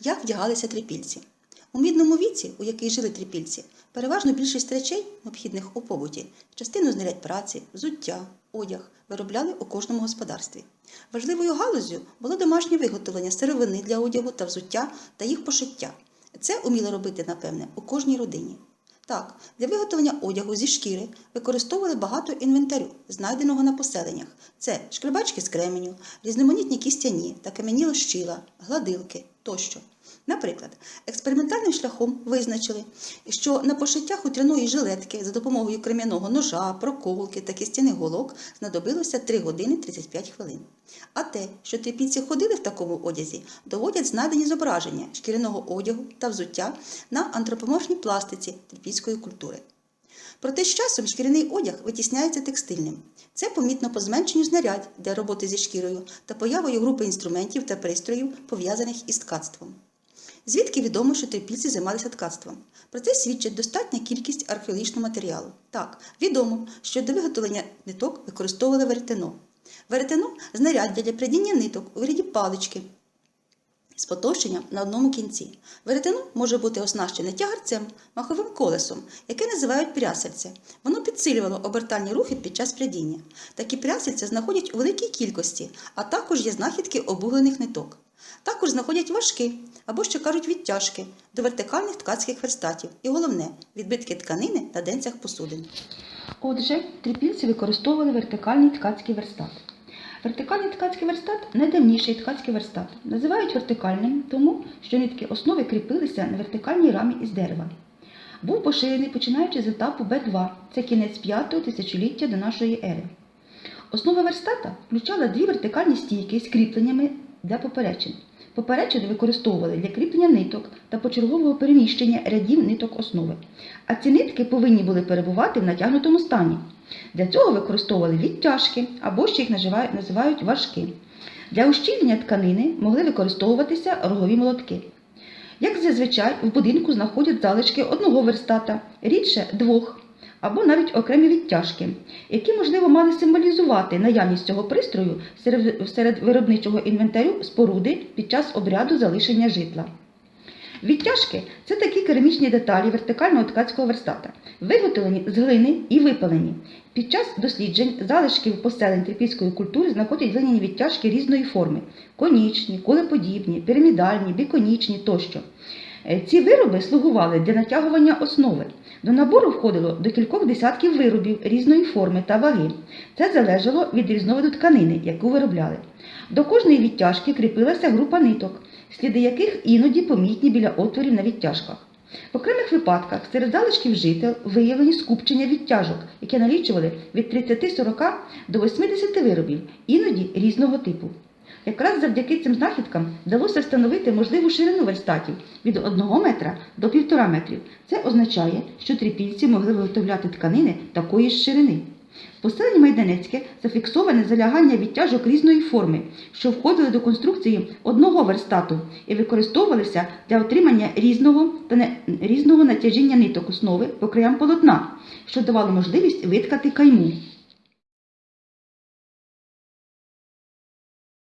Як вдягалися трипільці? У мідному віці, у який жили трипільці, переважно більшість речей, необхідних у побуті, частину знарядь праці, взуття, одяг виробляли у кожному господарстві. Важливою галуззю було домашнє виготовлення сировини для одягу та взуття та їх пошиття. Це уміли робити, напевне, у кожній родині. Так, для виготовлення одягу зі шкіри використовували багато інвентарю, знайденого на поселеннях. Це шкребачки з кременю, різноманітні кістяні та кам'яні лощила, гладилки тощо. Наприклад, експериментальним шляхом визначили, що на пошиття хутряної жилетки за допомогою крем'яного ножа, проколки та кістяних голок знадобилося 3 години 35 хвилин. А те, що трипільці ходили в такому одязі, доводять знайдені зображення шкіряного одягу та взуття на антропоморфній пластиці трипільської культури. Проте з часом шкіряний одяг витісняється текстильним. Це помітно по зменшенню знарядь для роботи зі шкірою та появою групи інструментів та пристроїв, пов'язаних із ткацтвом. Звідки відомо, що трипільці займалися ткацтвом? Про це свідчить достатня кількість археологічного матеріалу. Так, відомо, що до виготовлення ниток використовували веретено. Веретено знаряддя для прядіння ниток у вигляді палички з потовщенням на одному кінці. Веретено може бути оснащене тягарцем, маховим колесом, яке називають прясельце. Воно підсилювало обертальні рухи під час прядіння. Такі прясельця знаходять у великій кількості, а також є знахідки обуглених ниток. Також знаходять важки або ще кажуть відтяжки до вертикальних ткацьких верстатів. І головне відбитки тканини на денцях посудин. Отже, трипільці використовували вертикальний ткацький верстат. Вертикальний ткацький верстат найдавніший ткацький верстат. Називають вертикальним, тому що нитки основи кріпилися на вертикальній рамі із дерева. Був поширений починаючи з етапу Б2, це кінець 5-го тисячоліття до нашої ери. Основа верстата включала дві вертикальні стійки з кріпленнями для поперечин. Поперечини використовували для кріплення ниток та почергового переміщення рядів ниток основи. А ці нитки повинні були перебувати в натягнутому стані. Для цього використовували відтяжки або ще їх називають, важки. Для ущільнення тканини могли використовуватися рогові молотки. Як зазвичай в будинку знаходять залишки одного верстата, рідше двох, або навіть окремі відтяжки, які, можливо, мали символізувати наявність цього пристрою серед, виробничого інвентарю споруди під час обряду залишення житла. Відтяжки це такі керамічні деталі вертикального ткацького верстата, виготовлені з глини і випалені. Під час досліджень залишків поселень трипільської культури знаходять глиняні відтяжки різної форми: конічні, кулеподібні, пірамідальні, біконічні тощо. Е, Ці вироби слугували для натягування основи. До набору входило до кількох десятків виробів різної форми та ваги. Це залежало від різновиду тканини, яку виробляли. До кожної відтяжки кріпилася група ниток, сліди яких іноді помітні біля отворів на відтяжках. В окремих випадках серед залишків жител виявлені скупчення відтяжок, які налічували від 30-40 до 80 виробів, іноді різного типу. Якраз завдяки цим знахідкам вдалося встановити можливу ширину верстатів від 1 метра до 1,5 метрів. Це означає, що трипільці могли виготовляти тканини такої ж ширини. В поселенні Майданецьке зафіксоване залягання відтяжок різної форми, що входили до конструкції одного верстату і використовувалися для отримання різного та не, різного натяжіння ниток основи по краям полотна, що давало можливість виткати кайму.